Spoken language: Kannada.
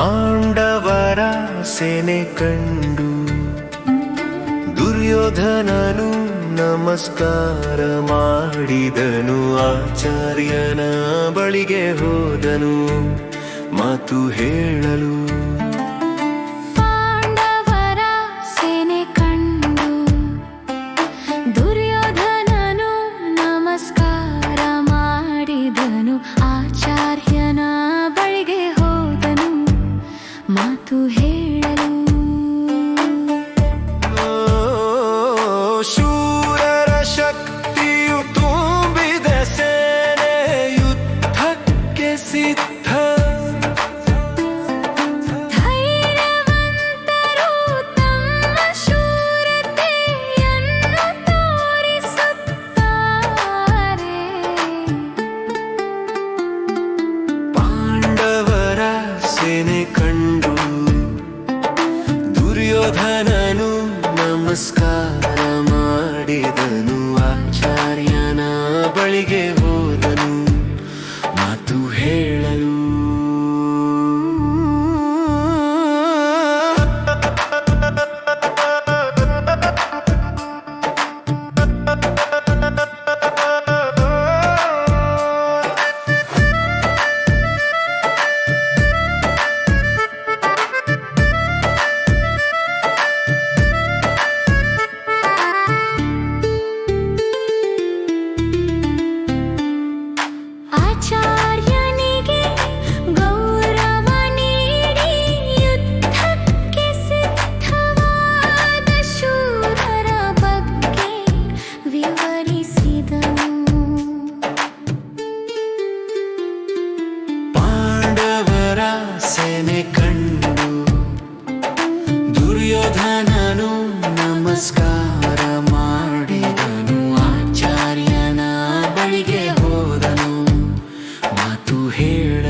ಪಾಂಡವರ ಸೇನೆ ಕಂಡು ದುರ್ಯೋಧನನು ನಮಸ್ಕಾರ ಮಾಡಿದನು ಆಚಾರ್ಯನ ಬಳಿಗೆ ಹೋದನು. ಮಾತು ಹೇಳಲು ನಾನು ನಮಸ್ಕಾರ ಮಾಡಿದನು. ಸೇನೆ ಕಂಡು ದುರ್ಯೋಧನನು ನಮಸ್ಕಾರ ಮಾಡಿದನು. ಆಚಾರ್ಯನ ಬಳಿಗೆ ಹೋದನು. ಮಾತು ಹೇಳ